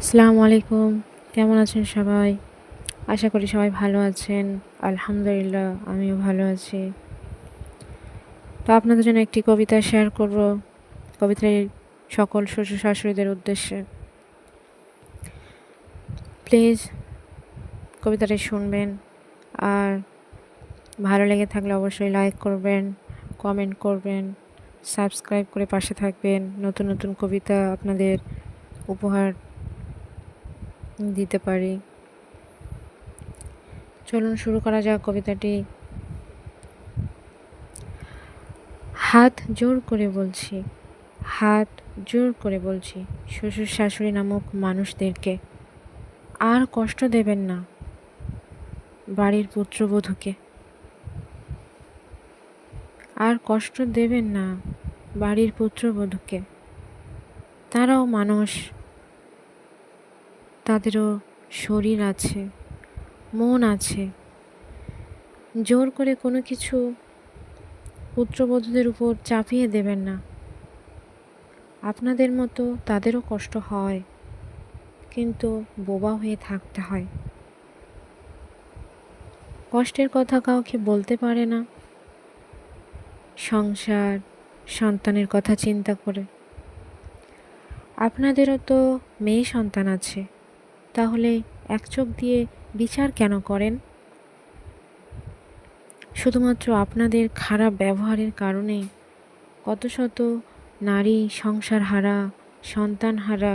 আসসালামু আলাইকুম। কেমন আছেন সবাই? আশা করি সবাই ভালো আছেন। আলহামদুলিল্লাহ, আমিও ভালো আছি। তো আপনাদের জন্য একটি কবিতা শেয়ার করব। কবিতার সকল শ্বশুর শাশুড়িদের উদ্দেশ্যে। প্লিজ কবিতাটা শুনবেন। আর ভালো লেগে থাকলে অবশ্যই লাইক করবেন কমেন্ট করবেন সাবস্ক্রাইব করে পাশে থাকবেন। নতুন নতুন কবিতা আপনাদের উপহার দিতে পারি। চলুন শুরু করা যাক কবিতাটি। হাত জোর করে বলছি, হাত জোর করে বলছি, শ্বশুর শাশুড়ি নামক মানুষদেরকে। আর কষ্ট দেবেন না বাড়ির পুত্রবধূকে। আর কষ্ট দেবেন না বাড়ির পুত্রবধূকে। তারাও মানুষ তাদেরও শরীর আছে, মন আছে। জোর করে কোনো কিছু পুত্রবধূদের উপর চাপিয়ে দেবেন না। আপনাদের মতো তাদেরও কষ্ট হয়, কিন্তু বোবা হয়ে থাকতে হয়। কষ্টের কথা কাউকে বলতে পারে না। সংসার, সন্তানের কথা চিন্তা করে। আপনাদেরও তো মেয়ে সন্তান আছে। তাহলে এক চোখ দিয়ে বিচার কেন করেন? শুধুমাত্র আপনাদের খারাপ ব্যবহারের কারণে কত শত নারী সংসার হারা, সন্তান হারা,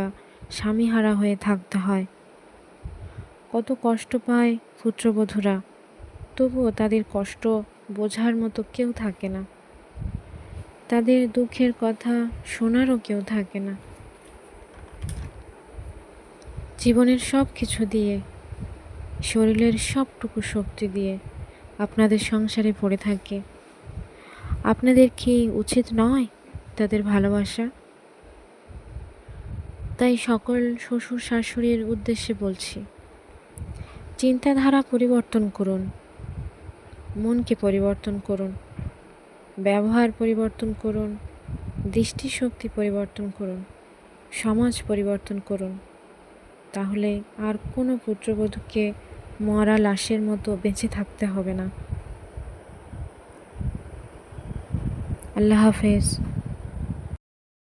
স্বামী হারা হয়ে থাকতে হয়। কত কষ্ট পায় পুত্রবধূরা, তবুও তাদের কষ্ট বোঝার মতো কেউ থাকে না। তাদের দুঃখের কথা শোনারও কেউ থাকে না। জীবনের সব কিছু দিয়ে, শরীরের সবটুকু শক্তি দিয়ে আপনাদের সংসারে পড়ে থাকে। আপনাদের কি উচিত নয় তাদের ভালোবাসা? তাই সকল শ্বশুর শাশুড়ির উদ্দেশ্যে বলছি, চিন্তাধারা পরিবর্তন করুন, মনকে পরিবর্তন করুন, ব্যবহার পরিবর্তন করুন, দৃষ্টিশক্তি পরিবর্তন করুন, সমাজ পরিবর্তন করুন। তাহলে আর কোনো পুত্রবধূকে মরা লাশের মতো বেঁচে থাকতে হবে না। আল্লাহ হাফেজ।